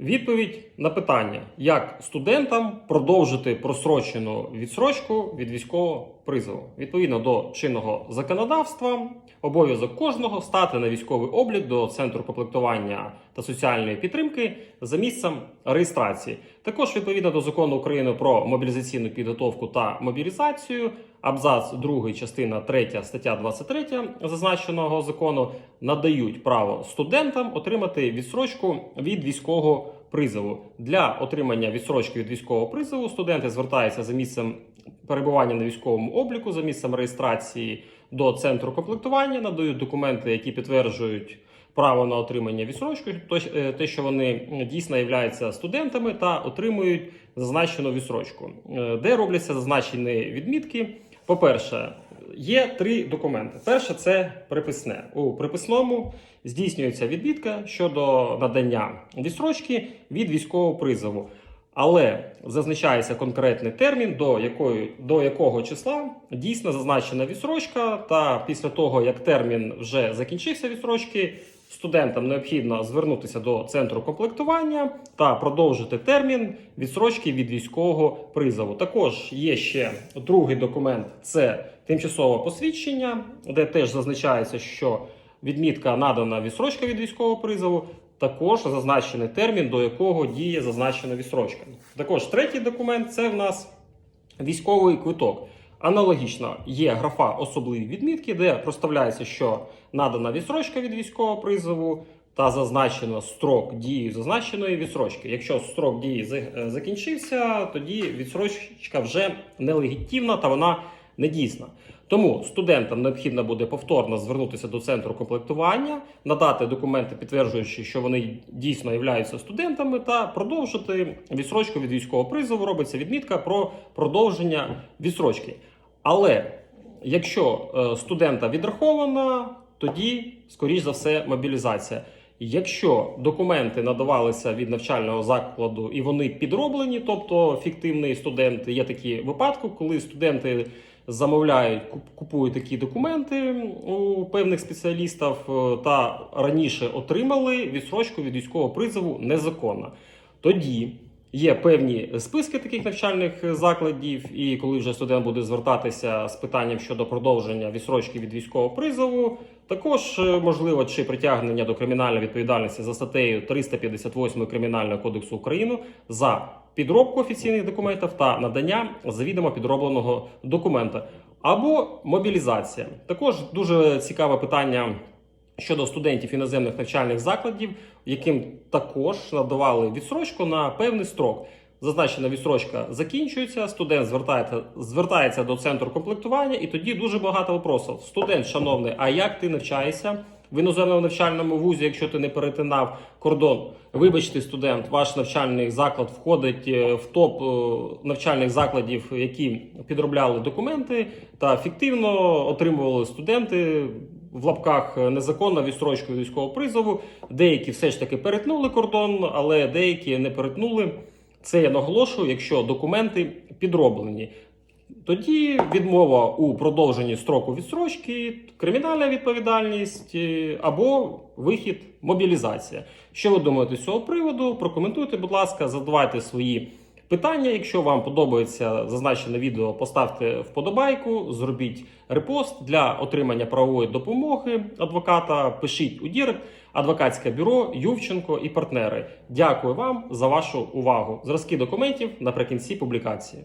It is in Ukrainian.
Відповідь на питання, як студентам продовжити просрочену відсрочку від військового призову. Відповідно до чинного законодавства, обов'язок кожного стати на військовий облік до центру комплектування та соціальної підтримки за місцем реєстрації. Також відповідно до закону України про мобілізаційну підготовку та мобілізацію, абзац 2, частина 3, стаття 23 зазначеного закону надають право студентам отримати відсрочку від військового призову. Для отримання відсрочки від військового призову студенти звертаються за місцем перебування на військовому обліку, за місцем реєстрації до центру комплектування, надають документи, які підтверджують. Право на отримання відсрочки, е, те, що вони дійсно являються студентами та отримують зазначену відсрочку, Е, де робляться зазначені відмітки. По-перше, є три документи. Перше це приписне. У приписному здійснюється відмітка щодо надання відсрочки від військового призову. Але зазначається конкретний термін, до якої до якого числа дійсно зазначена відсрочка. Та після того, як термін вже закінчився відсрочки, студентам необхідно звернутися до центру комплектування та продовжити термін відсрочки від військового призову. Також є ще другий документ: це тимчасове посвідчення, де теж зазначається, що відмітка надана відсрочка від військового призову. Також зазначений термін, до якого діє зазначена відсрочка. Також третій документ це в нас військовий квиток. Аналогічно є графа особливі відмітки, де проставляється, що надана відсрочка від військового призову та зазначено строк дії зазначеної відсрочки. Якщо строк дії е, закінчився, тоді відсрочка вже нелегітимна та вона недійсна. Тому студентам необхідно буде повторно звернутися до центру комплектування, надати документи, підтверджуючи, що вони дійсно являються студентами, та продовжити відсрочку від військового призову. Робиться відмітка про продовження відсрочки. Але якщо е, студента відрахована, тоді, скоріш за все, мобілізація. Якщо документи надавалися від навчального закладу і вони підроблені, тобто фіктивний студент, є такі випадки, коли студенти замовляють, куп- купують такі документи у певних спеціалістів е, та раніше отримали відсрочку від військового призову незаконно. Тоді є певні списки таких навчальних закладів, і коли вже студент буде звертатися з питанням щодо продовження відсрочки від військового призову, також е, можливо чи притягнення до кримінальної відповідальності за статтею 358 Кримінального кодексу України за підробку офіційних документів та надання завідомо підробленого документа або мобілізація. Також дуже цікаве питання щодо студентів іноземних навчальних закладів, яким також надавали відсрочку на певний строк. Зазначена відсрочка закінчується, студент звертається, звертається до центру комплектування, і тоді дуже багато вопросів. Студент, шановний, а як ти навчаєшся в іноземному навчальному вузі, якщо ти не перетинав кордон? Вибачте, студент, ваш навчальний заклад входить е, в топ е, навчальних закладів, які підробляли документи та фіктивно отримували студенти в лапках е, незаконно відстрочку від військового призову. Деякі все ж таки перетнули кордон, але деякі не перетнули. Це я наголошую, якщо документи підроблені. Тоді відмова у продовженні строку відстрочки, кримінальна відповідальність е, або вихід мобілізація. Що ви думаєте з цього приводу? Прокоментуйте, будь ласка, задавайте свої питання. Якщо вам подобається зазначене відео, поставте вподобайку, зробіть репост для отримання правової допомоги адвоката. Пишіть у Дірект, адвокатське бюро Ювченко і партнери. Дякую вам за вашу увагу. Зразки документів наприкінці публікації.